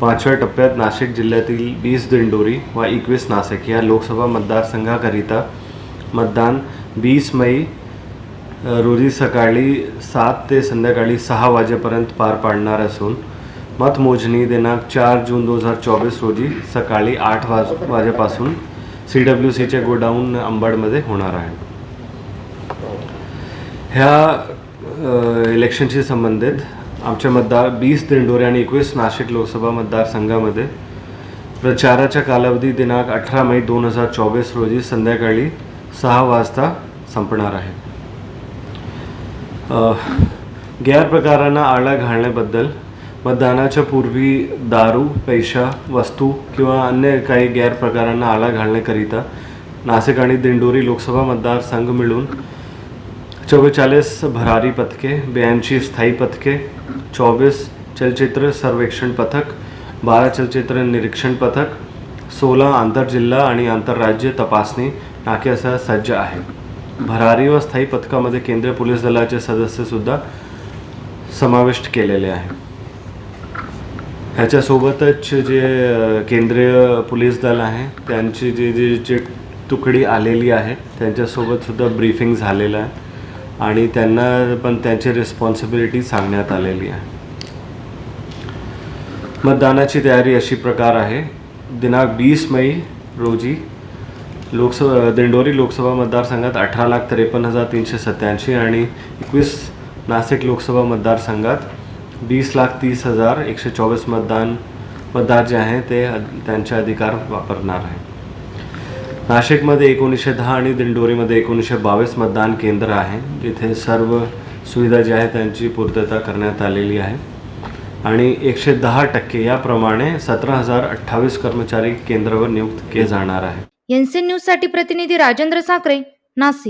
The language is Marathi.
पाचव्या टप्प्यात नाशिक जिल्ह्यातील वीस दिंडोरी व एकवीस नाशिक या लोकसभा मतदारसंघाकरिता मतदान वीस मई रोजी सकाळी सात ते संध्याकाळी सहा वाजेपर्यंत पार पाडणार असून मतमोजणी दिनांक चार जून दोन हजार चोवीस रोजी सकाळी आठ वाज वाजेपासून सी डब्ल्यू सीचे गोडाऊन अंबडमध्ये होणार आहे. ह्या इलेक्शनशी संबंधित आमच्या मतदार बीस दिंडोरी आणि एकवीस नाशिक लोकसभा मतदारसंघामध्ये प्रचाराच्या कालावधी दिनांक अठरा मई दोन हजार चोवीस रोजी संध्याकाळी सहा वाजता संपणार आहे. गैरप्रकारांना आळा घालण्याबद्दल मतदानाच्या पूर्वी दारू पैसा वस्तू किंवा अन्य काही गैरप्रकारांना आळा घालण्याकरिता नाशिक आणि दिंडोरी लोकसभा मतदारसंघ मिळून चव्वेचाळीस भरारी पथके ब्याऐंशी स्थायी पथके चोवीस चलचित्र सर्वेक्षण पथक बारा चलचित्र निरीक्षण पथक सोळा आंतरजिल्हा आणि आंतरराज्य तपासणी नाक्यासह सज्ज आहे भरारी व स्थायी पथकामध्ये केंद्रीय पोलीस दलाचे सदस्यसुद्धा समाविष्ट केलेले आहे ह्याच्यासोबतच जे केंद्रीय पोलीस दल आहे त्यांची जी जी जी तुकडी आलेली आहे त्यांच्यासोबतसुद्धा ब्रीफिंग झालेलं आहे आणि त्यांना पण त्यांची रिस्पॉन्सिबिलिटी सांगण्यात आलेली आहे. मतदानाची तयारी अशी प्रकार आहे. दिनांक वीस मई रोजी लोकसभा दिंडोरी लोकसभा मतदारसंघात अठरा लाख त्रेपन्न हजार तीनशे सत्याऐंशी आणि एकवीस नाशिक लोकसभा मतदारसंघात वीस लाख तीस हजार एकशे चोवीस मतदान मतदार जे आहे ते त्यांचे अधिकार वापरणार आहे. नाशिकमध्ये एकोणीसशे दहा आणि दिंडोरीमध्ये एकोणीसशे बावीस मतदान केंद्र आहे जिथे सर्व सुविधा ज्या आहेत त्यांची पूर्तता करण्यात आलेली आहे. आणि एकशे दहा टक्के याप्रमाणे सतरा हजार अठ्ठावीस कर्मचारी केंद्रावर नियुक्त केले जाणार आहे. एनसीएन न्यूजसाठी प्रतिनिधी राजेंद्र साखरे नाशिक.